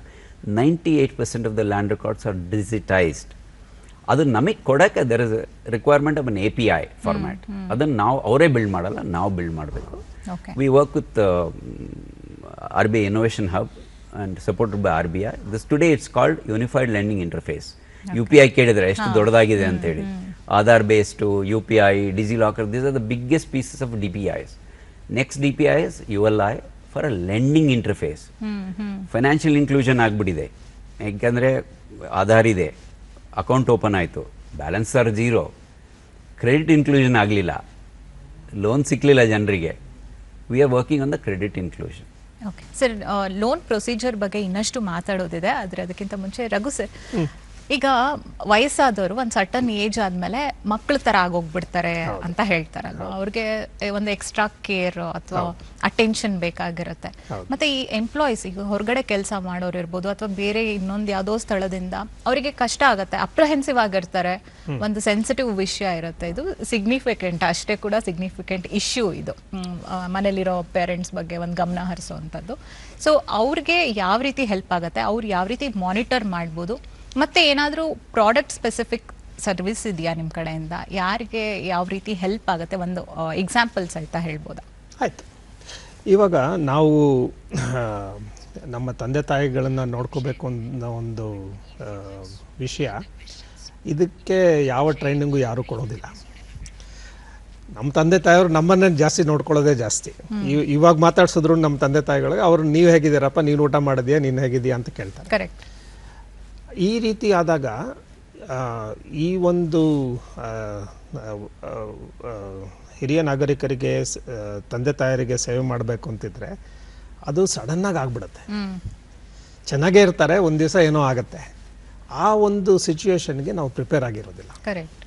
98% of the land records are digitized. ಅದು ನಮಗೆ ಕೊಡೋಕ್ಕೆ there is requirement of an A P I format ಅದನ್ನು ನಾವು ಅವರೇ build ಮಾಡಲ್ಲ ನಾವು build ಮಾಡಬೇಕು. We work with R B I innovation hub and supported by R B I this today it's called unified lending interface U P I ಕೇಳಿದರೆ ಎಷ್ಟು ದೊಡ್ಡದಾಗಿದೆ ಅಂತೇಳಿ. Aadhaar based U P I DigiLocker these are the biggest pieces of D P Is next D P Is U L I for a lending interface financial inclusion ಆಗಿಬಿಟ್ಟಿದೆ. ಯಾಕೆಂದರೆ ಆಧಾರ್ ಇದೆ. Account open ಆಯಿತು. Balance sir zero. Credit inclusion ಆಗಲಿಲ್ಲ. Loan ಸಿಕ್ಕಲಿಲ್ಲ ಜನರಿಗೆ. We are working on the credit inclusion okay sir loan procedure ಬಗ್ಗೆ ಇನ್ನಷ್ಟು ಮಾತಾಡೋದಿದೆ. ಆದರೆ ಅದಕ್ಕಿಂತ ಮುಂಚೆ ರಘು ಸರ್ ಈಗ ವಯಸ್ಸಾದವರು ಒಂದು ಸಟನ್ ಏಜ್ ಆದ್ಮೇಲೆ ಮಕ್ಳ ತರ ಆಗೋಗ್ಬಿಡ್ತಾರೆ ಅಂತ ಹೇಳ್ತಾರಲ್ವ? ಅವ್ರಿಗೆ ಒಂದು ಎಕ್ಸ್ಟ್ರಾ ಕೇರ್ ಅಥವಾ ಅಟೆನ್ಷನ್ ಬೇಕಾಗಿರುತ್ತೆ. ಮತ್ತೆ ಈ ಎಂಪ್ಲಾಯೀಸ್ ಈಗ ಹೊರಗಡೆ ಕೆಲಸ ಮಾಡೋರು ಇರ್ಬೋದು ಅಥವಾ ಬೇರೆ ಇನ್ನೊಂದು ಯಾವುದೋ ಸ್ಥಳದಿಂದ ಅವರಿಗೆ ಕಷ್ಟ ಆಗುತ್ತೆ. ಅಪ್ರಹೆನ್ಸಿವ್ ಆಗಿರ್ತಾರೆ. ಒಂದು ಸೆನ್ಸಿಟಿವ್ ವಿಷಯ ಇರುತ್ತೆ. ಇದು ಸಿಗ್ನಿಫಿಕೆಂಟ್ ಅಷ್ಟೇ ಕೂಡ ಸಿಗ್ನಿಫಿಕೆಂಟ್ ಇಶ್ಯೂ ಇದು. ಮನೇಲಿರೋ ಪೇರೆಂಟ್ಸ್ ಬಗ್ಗೆ ಒಂದು ಗಮನ ಹರಿಸುವಂಥದ್ದು ಸೊ ಅವ್ರಿಗೆ ಯಾವ ರೀತಿ ಹೆಲ್ಪ್ ಆಗುತ್ತೆ? ಅವ್ರು ಯಾವ ರೀತಿ ಮಾನಿಟರ್ ಮಾಡ್ಬೋದು? ಮತ್ತೆ ಏನಾದರೂ ಪ್ರಾಡಕ್ಟ್ ಸ್ಪೆಸಿಫಿಕ್ ಸರ್ವಿಸ್ ಇದೆಯಾ ನಿಮ್ಮ ಕಡೆಯಿಂದ? ಯಾರಿಗೆ ಯಾವ ರೀತಿ ಹೆಲ್ಪ್ ಆಗುತ್ತೆ? ಒಂದು ಎಕ್ಸಾಂಪಲ್ ಸಹಿತ ಹೇಳ್ಬೋದಾ? ಆಯಿತು. ಇವಾಗ ನಾವು ನಮ್ಮ ತಂದೆ ತಾಯಿಗಳನ್ನು ನೋಡ್ಕೋಬೇಕು ಅನ್ನೋ ಒಂದು ವಿಷಯ ಇದಕ್ಕೆ ಯಾವ ಟ್ರೈನಿಂಗು ಯಾರೂ ಕೊಡೋದಿಲ್ಲ. ನಮ್ಮ ತಂದೆ ತಾಯಿಯವರು ನಮ್ಮನ್ನೇ ಜಾಸ್ತಿ ನೋಡ್ಕೊಳ್ಳೋದೇ ಜಾಸ್ತಿ. ಇವ್- ಇವಾಗ ಮಾತಾಡ್ಸಿದ್ರು ನಮ್ಮ ತಂದೆ ತಾಯಿಗಳಿಗೆ ಅವ್ರು ನೀವು ಹೇಗಿದ್ದೀರಪ್ಪ? ನೀನು ಊಟ ಮಾಡಿದ್ಯಾ? ನೀನು ಹೇಗಿದೆಯಾ ಅಂತ ಕೇಳ್ತಾರೆ. ಕರೆಕ್ಟ್ ಈ ರೀತಿ ಆದಾಗ ಈ ಒಂದು ಹಿರಿಯ ನಾಗರಿಕರಿಗೆ ತಂದೆ ತಾಯರಿಗೆ ಸೇವೆ ಮಾಡಬೇಕು ಅಂತಿದ್ರೆ ಅದು ಸಡನ್ನಾಗಿ ಆಗ್ಬಿಡುತ್ತೆ. ಹ್ಮ್. ಚೆನ್ನಾಗೇ ಇರ್ತಾರೆ ಒಂದು ದಿವಸ ಏನೋ ಆಗುತ್ತೆ. ಆ ಒಂದು ಸಿಚುವೇಶನ್ಗೆ ನಾವು ಪ್ರಿಪೇರ್ ಆಗಿರೋದಿಲ್ಲ. ಕರೆಕ್ಟ್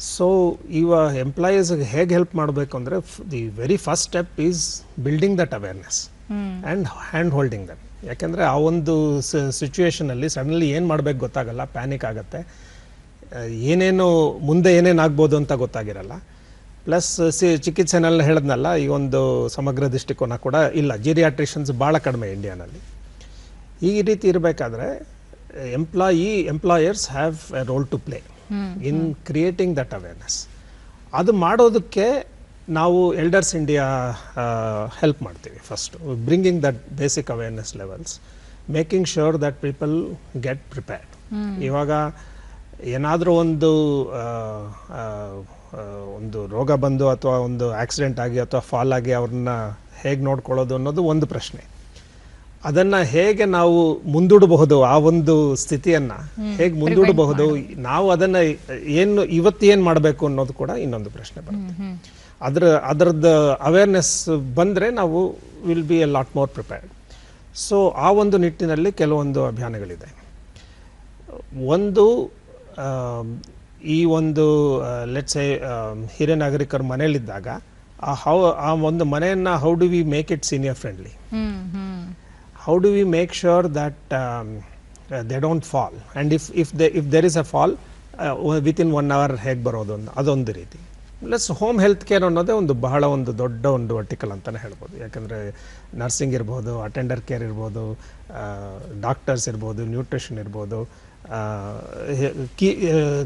ಸೊ ಇವ ಎಂಪ್ಲಾಯೀಸ್ಗೆ ಹೇಗೆ ಹೆಲ್ಪ್ ಮಾಡಬೇಕು ಅಂದರೆ the very first step is building that awareness and hand holding them ಯಾಕೆಂದರೆ ಆ ಒಂದು ಸಿಚುವೇಷನಲ್ಲಿ ಸಡನ್ಲಿ ಏನು ಮಾಡಬೇಕು ಗೊತ್ತಾಗಲ್ಲ ಪ್ಯಾನಿಕ್ ಆಗುತ್ತೆ. ಏನೇನು ಮುಂದೆ ಏನೇನು ಆಗ್ಬೋದು ಅಂತ ಗೊತ್ತಾಗಿರಲ್ಲ. ಪ್ಲಸ್ ಸಿ ಚಿಕಿತ್ಸೆನಲ್ಲಿ ಹೇಳಿದ್ನಲ್ಲ ಈ ಒಂದು ಸಮಗ್ರ ದೃಷ್ಟಿಕೋನ ಕೂಡ ಇಲ್ಲ. ಜೀರಿಯಾಟ್ರಿಷನ್ಸ್ ಭಾಳ ಕಡಿಮೆ ಇಂಡಿಯಾನಲ್ಲಿ ಈ ರೀತಿ ಇರಬೇಕಾದ್ರೆ employee employers have a role to play in creating that awareness ಅದು ಮಾಡೋದಕ್ಕೆ ನಾವು ಎಲ್ಡರ್ಸ್ ಇಂಡಿಯಾ ಹೆಲ್ಪ್ ಮಾಡ್ತೀವಿ first bringing that basic awareness levels making sure that people get prepared ಇವಾಗ ಏನಾದರೂ ಒಂದು ಒಂದು ರೋಗ ಬಂದು ಅಥವಾ ಒಂದು ಆಕ್ಸಿಡೆಂಟ್ ಆಗಿ ಅಥವಾ ಫಾಲ್ ಆಗಿ ಅವ್ರನ್ನ ಹೇಗೆ ನೋಡ್ಕೊಳ್ಳೋದು ಅನ್ನೋದು ಒಂದು ಪ್ರಶ್ನೆ. ಅದನ್ನು ಹೇಗೆ ನಾವು ಮುಂದೂಡಬಹುದು ಆ ಒಂದು ಸ್ಥಿತಿಯನ್ನು ಹೇಗೆ ಮುಂದೂಡಬಹುದು ನಾವು ಅದನ್ನು ಏನು ಇವತ್ತು ಏನು ಮಾಡಬೇಕು ಅನ್ನೋದು ಕೂಡ ಇನ್ನೊಂದು ಪ್ರಶ್ನೆ ಬರುತ್ತೆ. ಅದ್ರ ಅದರದ್ದು ಅವೇರ್ನೆಸ್ ಬಂದರೆ ನಾವು will be a lot more prepared so ಆ ಒಂದು ನಿಟ್ಟಿನಲ್ಲಿ ಕೆಲವೊಂದು ಅಭಿಯಾನಗಳಿದೆ. ಒಂದು ಈ ಒಂದು ಲೆಟ್ಸ್ ಎ ಹಿರಿಯ ನಾಗರಿಕರ ಮನೆಯಲ್ಲಿದ್ದಾಗ ಆ ಹೌ ಆ ಒಂದು ಮನೆಯನ್ನು how do we make it senior friendly how do we make sure that they don't fall and if if they if there is a fall within one hour ಹೇಗೆ ಬರೋದು? ಅದೊಂದು ರೀತಿ. ಪ್ಲಸ್ ಹೋಮ್ ಹೆಲ್ತ್ ಕೇರ್ ಅನ್ನೋದೇ ಒಂದು ಬಹಳ ಒಂದು ದೊಡ್ಡ ಒಂದು ವರ್ಟಿಕಲ್ ಅಂತಲೇ ಹೇಳ್ಬೋದು. ಯಾಕಂದರೆ ನರ್ಸಿಂಗ್ ಇರ್ಬೋದು ಅಟೆಂಡರ್ ಕೇರ್ ಇರ್ಬೋದು ಡಾಕ್ಟರ್ಸ್ ಇರ್ಬೋದು ನ್ಯೂಟ್ರಿಷನ್ ಇರ್ಬೋದು ಕಿ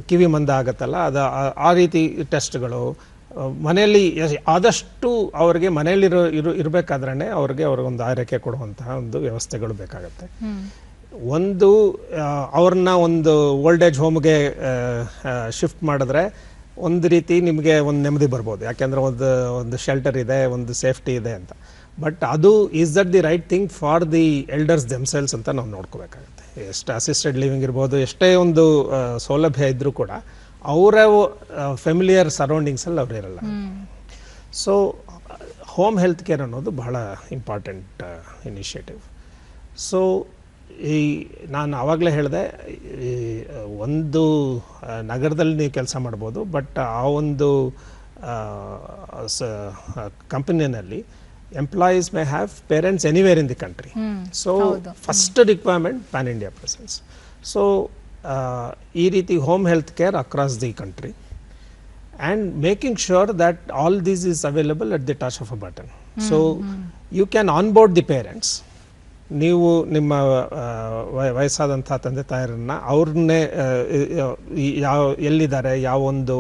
ಕಿವಿ ಮಂದ ಆಗುತ್ತಲ್ಲ ಅದು ಆ- ರೀತಿ ಟೆಸ್ಟ್ಗಳು ಮನೆಯಲ್ಲಿ ಆದಷ್ಟು ಅವರಿಗೆ ಮನೆಯಲ್ಲಿರೋ ಇರು ಇರಬೇಕಾದ್ರೆ ಅವ್ರಿಗೆ ಅವ್ರಿಗೊಂದು ಆರೈಕೆ ಕೊಡುವಂತಹ ಒಂದು ವ್ಯವಸ್ಥೆಗಳು ಬೇಕಾಗತ್ತೆ. ಒಂದು ಅವ್ರನ್ನ ಒಂದು ಓಲ್ಡ್ ಏಜ್ ಹೋಮ್ಗೆ ಶಿಫ್ಟ್ ಮಾಡಿದ್ರೆ ಒಂದು ರೀತಿ ನಿಮಗೆ ಒಂದು ನೆಮ್ಮದಿ ಬರ್ಬೋದು. ಯಾಕೆಂದ್ರೆ ಒಂದು ಒಂದು ಶೆಲ್ಟರ್ ಇದೆ ಒಂದು ಸೇಫ್ಟಿ ಇದೆ ಅಂತ. ಬಟ್ ಅದು is that the right thing for the elders themselves ಅಂತ ನಾವು ನೋಡ್ಕೋಬೇಕಾಗುತ್ತೆ. ಎಷ್ಟು ಅಸಿಸ್ಟೆಡ್ ಲಿವಿಂಗ್ ಇರ್ಬೋದು ಎಷ್ಟೇ ಒಂದು ಸೌಲಭ್ಯ ಇದ್ದರೂ ಕೂಡ ಅವರ ಫೆಮಿಲಿಯರ್ ಸರೌಂಡಿಂಗ್ಸಲ್ಲಿ ಅವ್ರು ಇರಲ್ಲ. ಸೊ ಹೋಮ್ ಹೆಲ್ತ್ ಕೇರ್ ಅನ್ನೋದು ಬಹಳ ಇಂಪಾರ್ಟೆಂಟ್ ಇನಿಷಿಯೇಟಿವ್ ಸೊ ಈ ನಾನು ಆವಾಗಲೇ ಹೇಳಿದೆ ಈ ಒಂದು ನಗರದಲ್ಲಿ ನೀವು ಕೆಲಸ ಮಾಡ್ಬೋದು ಬಟ್ ಆ ಒಂದು ಕಂಪನಿನಲ್ಲಿ employees may have parents anywhere in the country so first requirement pan India presence so ಈ ರೀತಿ home health care across the country and making sure that all these is available at the touch of a button so you can on board the parents. ನೀವು ನಿಮ್ಮ ವಯಸ್ಸಾದಂಥ ತಂದೆ ತಾಯರನ್ನ ಅವ್ರನ್ನೇ ಯಾವ, ಎಲ್ಲಿದ್ದಾರೆ ಯಾವೊಂದು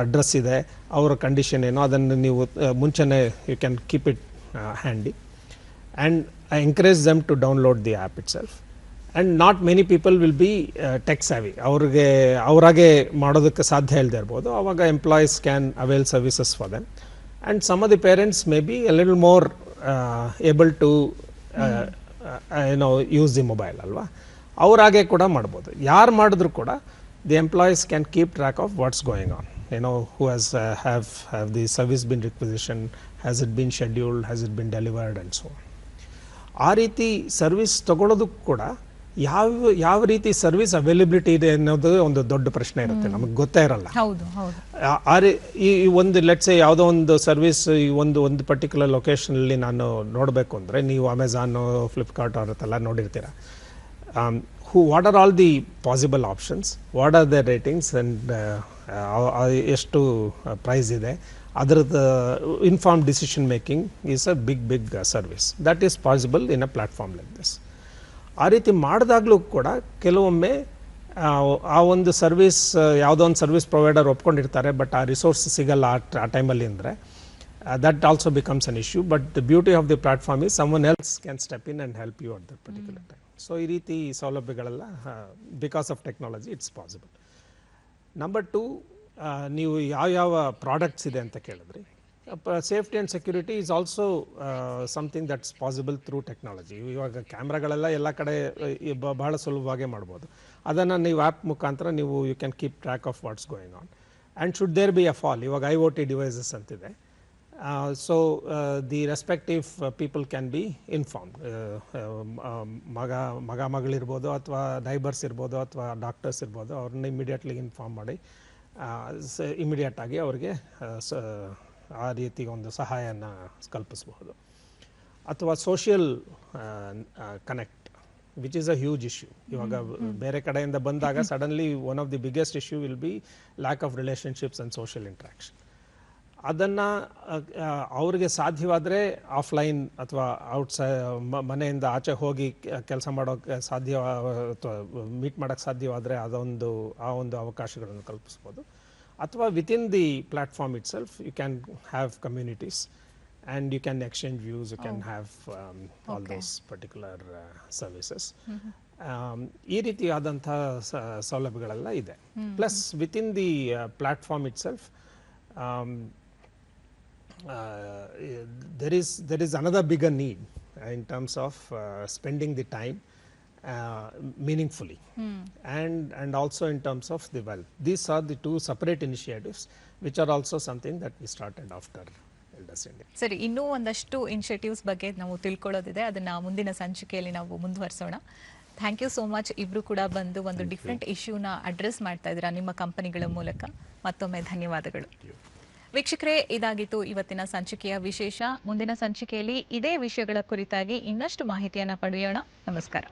address ಇದೆ, ಅವರ ಕಂಡೀಷನ್ ಏನೋ, ಅದನ್ನು ನೀವು ಮುಂಚೆನೇ you can keep it handy and I encourage them to download the app itself and not many people will be tech savvy ಅವ್ರಿಗೆ, ಅವರಾಗೆ ಮಾಡೋದಕ್ಕೆ ಸಾಧ್ಯ ಇಲ್ಲದೆ ಇರ್ಬೋದು. ಆವಾಗ employees can avail services for them and some of the parents may be a more able to ಏನೋ use the mobile ಅಲ್ವಾ? ಅವರಾಗೆ ಕೂಡ ಮಾಡ್ಬೋದು. ಯಾರು ಮಾಡಿದ್ರು ಕೂಡ the employees can keep track of what's going on ಏನೋ who has have have the service been requisition has it been scheduled has it been delivered and so ಆ ರೀತಿ ಸರ್ವಿಸ್ ತಗೊಳ್ಳೋದಕ್ಕೂ ಕೂಡ ಯಾವ ಯಾವ ರೀತಿ ಸರ್ವಿಸ್ ಅವೈಲಬಿಲಿಟಿ ಇದೆ ಅನ್ನೋದು ಒಂದು ದೊಡ್ಡ ಪ್ರಶ್ನೆ ಇರುತ್ತೆ. ನಮಗೆ ಗೊತ್ತೇ ಇರಲ್ಲ. ಆ- ಈ ಒಂದು ಲೆಟ್ಸೆ ಯಾವುದೋ ಒಂದು ಸರ್ವಿಸ್ ಈ ಒಂದು ಒಂದು ಪರ್ಟಿಕ್ಯುಲರ್ ಲೊಕೇಶನಲ್ಲಿ ನಾನು ನೋಡಬೇಕು ಅಂದರೆ ನೀವು ಅಮೆಝಾನು ಫ್ಲಿಪ್ಕಾರ್ಟ್ ಅವರತ್ತೆಲ್ಲ ನೋಡಿರ್ತೀರ. Who what are all the possible options what are the ratings and ಎಷ್ಟು ಪ್ರೈಸ್ ಇದೆ? ಅದರದ್ದು inform decision making is a big big service that is possible in a platform like this ಆ ರೀತಿ ಮಾಡಿದಾಗಲೂ ಕೂಡ ಕೆಲವೊಮ್ಮೆ ಆ, ಒಂದು ಸರ್ವಿಸ್ ಯಾವುದೋ ಒಂದು ಸರ್ವಿಸ್ ಪ್ರೊವೈಡರ್ ಒಪ್ಕೊಂಡಿರ್ತಾರೆ ಬಟ್ ಆ ರಿಸೋರ್ಸ್ ಸಿಗಲ್ಲ ಆ ಟೈಮಲ್ಲಿ ಅಂದರೆ that also becomes an issue but the beauty of the platform is someone else can step in and help you at the particular time so ಈ ರೀತಿ ಸೌಲಭ್ಯಗಳೆಲ್ಲ because of technology it's possible number two ನೀವು ಯಾವ ಯಾವ products ಇದೆ ಅಂತ ಕೇಳಿದ್ರಿ? Safety and security is also something that's possible through technology ಇವಾಗ ಕ್ಯಾಮ್ರಾಗಳೆಲ್ಲ ಎಲ್ಲ ಕಡೆ ಬ- ಬಹಳ ಸುಲಭವಾಗಿ ಮಾಡ್ಬೋದು. ಅದನ್ನು ನೀವು ಆ್ಯಪ್ ಮುಖಾಂತರ ನೀವು you can keep track of what's going on and should there be a fall ಇವಾಗ ಐ ಓ ಟಿ ಡಿವೈಸಸ್ ಅಂತಿದೆ. So the respective people can be inform ಮಗ ಮಗ ಮಗಳಿರ್ಬೋದು ಅಥವಾ ನೈಬರ್ಸ್ ಇರ್ಬೋದು ಅಥವಾ ಡಾಕ್ಟರ್ಸ್ ಇರ್ಬೋದು, ಅವ್ರನ್ನ ಇಮಿಡಿಯೇಟ್ಲಿ ಇನ್ಫಾರ್ಮ್ ಮಾಡಿ ಇಮಿಡಿಯೇಟ್ ಆಗಿ ಅವ್ರಿಗೆ ಆ, ರೀತಿಯ ಒಂದು ಸಹಾಯನ ಕಲ್ಪಿಸಬಹುದು. ಅಥವಾ social connect which is a huge issue ಇವಾಗ ಬೇರೆ ಕಡೆಯಿಂದ ಬಂದಾಗ suddenly one of the biggest issue will be lack of relationships and social interaction ಅದನ್ನು ಅವ್ರಿಗೆ ಸಾಧ್ಯವಾದರೆ ಆಫ್ಲೈನ್ ಅಥವಾ ಔಟ್ಸೈ ಮನೆಯಿಂದ ಆಚೆ ಹೋಗಿ ಕೆಲಸ ಮಾಡೋಕ್ಕೆ ಸಾಧ್ಯ ಅಥವಾ ಮೀಟ್ ಮಾಡೋಕ್ಕೆ ಸಾಧ್ಯವಾದರೆ ಅದೊಂದು ಆ ಒಂದು ಅವಕಾಶಗಳನ್ನು ಕಲ್ಪಿಸ್ಬೋದು ಅಥವಾ within the platform itself you can have communities and you can exchange views you can have all Okay. Those particular services ಈ ರೀತಿಯಾದಂಥ ಸ- ಸೌಲಭ್ಯಗಳೆಲ್ಲ ಇದೆ plus within the platform itself there is there is another bigger need uh, in terms of uh, spending the time uh, meaningfully. And and also in terms of the wealth these are the two separate initiatives which are also something that we started after ಸರಿ ಇನ್ನೂ ಒಂದಷ್ಟು initiatives ಬಗ್ಗೆ ನಾವು ತಿಳ್ಕೊಳ್ಳೋದಿದೆ. ಅದನ್ನ ಮುಂದಿನ ಸಂಚಿಕೆಯಲ್ಲಿ ನಾವು ಮುಂದುವರಿಸೋಣ. ಥ್ಯಾಂಕ್ ಯು ಸೋ ಮಚ್ ಇಬ್ರು ಕೂಡ ಬಂದು ಒಂದು ಡಿಫ್ರೆಂಟ್ ಇಶ್ಯೂನ ಅಡ್ರೆಸ್ ಮಾಡ್ತಾ ಇದ್ದೀರಾ ನಿಮ್ಮ ಕಂಪನಿಗಳ ಮೂಲಕ. ಮತ್ತೊಮ್ಮೆ ಧನ್ಯವಾದಗಳು. ವೀಕ್ಷಕರೇ ಇದಾಗಿತ್ತು ಇವತ್ತಿನ ಸಂಚಿಕೆಯ ವಿಶೇಷ. ಮುಂದಿನ ಸಂಚಿಕೆಯಲ್ಲಿ ಇದೇ ವಿಷಯಗಳ ಕುರಿತಾಗಿ ಇನ್ನಷ್ಟು ಮಾಹಿತಿಯನ್ನು ಪಡೆಯೋಣ. ನಮಸ್ಕಾರ.